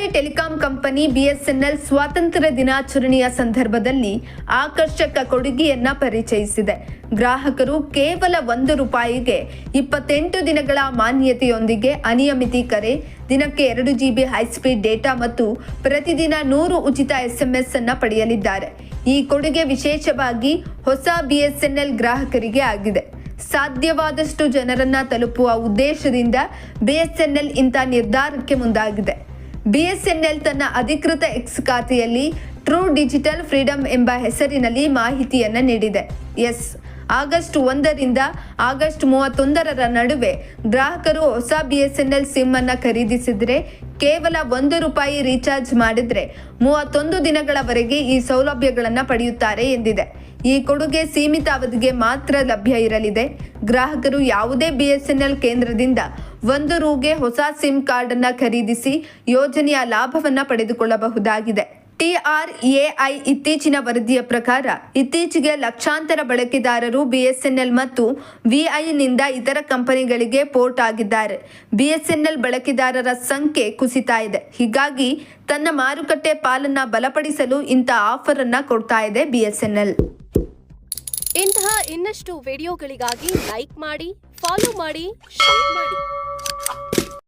ಸರ್ಕಾರಿ telecom company BSNL ಸ್ವಾತಂತ್ರ್ಯ ದಿನಾಚರಣೆಯ ಸಂದರ್ಭದಲ್ಲಿ ಆಕರ್ಷಕ ಕೊಡುಗೆಯನ್ನ ಪರಿಚಯಿಸಿದೆ. ಗ್ರಾಹಕರು ಕೇವಲ ಒಂದು ರೂಪಾಯಿಗೆ ಇಪ್ಪತ್ತೆಂಟು ದಿನಗಳ ಮಾನ್ಯತೆಯೊಂದಿಗೆ ಅನಿಯಮಿತಿ ಕರೆ, ದಿನಕ್ಕೆ ಎರಡು ಜಿಬಿ ಹೈಸ್ಪೀಡ್ ಡೇಟಾ ಮತ್ತು ಪ್ರತಿದಿನ ನೂರು ಉಚಿತ ಎಸ್ಎಂಎಸ್ ಅನ್ನ ಪಡೆಯಲಿದ್ದಾರೆ. ಈ ಕೊಡುಗೆ ವಿಶೇಷವಾಗಿ ಹೊಸ ಬಿಎಸ್ಎನ್ಎಲ್ ಗ್ರಾಹಕರಿಗೆ ಆಗಿದೆ. ಸಾಧ್ಯವಾದಷ್ಟು ಜನರನ್ನ ತಲುಪುವ ಉದ್ದೇಶದಿಂದ ಬಿಎಸ್ಎನ್ಎಲ್ ಇಂಥ ನಿರ್ಧಾರಕ್ಕೆ ಮುಂದಾಗಿದೆ. ಬಿಎಸ್ಎನ್ಎಲ್ ತನ್ನ ಅಧಿಕೃತ ಎಕ್ಸ್ ಖಾತೆಯಲ್ಲಿ ಟ್ರೂ ಡಿಜಿಟಲ್ ಫ್ರೀಡಮ್ ಎಂಬ ಹೆಸರಿನಲ್ಲಿ ಮಾಹಿತಿಯನ್ನು ನೀಡಿದೆ. ಎಸ್, ಆಗಸ್ಟ್ ಒಂದರಿಂದ ಆಗಸ್ಟ್ ಮೂವತ್ತೊಂದರ ನಡುವೆ ಗ್ರಾಹಕರು ಹೊಸ ಬಿಎಸ್ಎನ್ಎಲ್ ಸಿಮ್ ಅನ್ನು ಖರೀದಿಸಿದರೆ ಕೇವಲ ಒಂದು ರೂಪಾಯಿ ರೀಚಾರ್ಜ್ ಮಾಡಿದರೆ ಮೂವತ್ತೊಂದು ದಿನಗಳವರೆಗೆ ಈ ಸೌಲಭ್ಯಗಳನ್ನು ಪಡೆಯುತ್ತಾರೆ ಎಂದಿದೆ. ಈ ಕೊಡುಗೆ ಸೀಮಿತ ಅವಧಿಗೆ ಮಾತ್ರ ಲಭ್ಯ ಇರಲಿದೆ. ಗ್ರಾಹಕರು ಯಾವುದೇ ಬಿಎಸ್ಎನ್ಎಲ್ ಕೇಂದ್ರದಿಂದ ಒಂದು ರೂಗೆ ಹೊಸ ಸಿಮ್ ಕಾರ್ಡ್ ಅನ್ನ ಖರೀದಿಸಿ ಯೋಜನೆಯ ಲಾಭವನ್ನ ಪಡೆದುಕೊಳ್ಳಬಹುದಾಗಿದೆ. ಟಿಆರ್ಎಐ ಇತ್ತೀಚಿನ ವರದಿಯ ಪ್ರಕಾರ ಇತ್ತೀಚೆಗೆ ಲಕ್ಷಾಂತರ ಬಳಕೆದಾರರು ಬಿಎಸ್ಎನ್ಎಲ್ ಮತ್ತು ವಿಐನಿಂದ ಇತರ ಕಂಪನಿಗಳಿಗೆ ಪೋರ್ಟ್ ಆಗಿದ್ದಾರೆ. ಬಿಎಸ್ಎನ್ಎಲ್ ಬಳಕೆದಾರರ ಸಂಖ್ಯೆ ಕುಸಿತಾ ಇದೆ. ಹೀಗಾಗಿ ತನ್ನ ಮಾರುಕಟ್ಟೆ ಪಾಲನ್ನ ಬಲಪಡಿಸಲು ಇಂಥ ಆಫರ್ ಅನ್ನ ಕೊಡ್ತಾ ಇದೆ ಬಿಎಸ್ಎನ್ಎಲ್ ಇಂತಹ ಇನ್ನಷ್ಟು ವಿಡಿಯೋಗಳಿಗಾಗಿ ಲೈಕ್ ಮಾಡಿ, ಫಾಲೋ ಮಾಡಿ, ಶೇರ್ ಮಾಡಿ.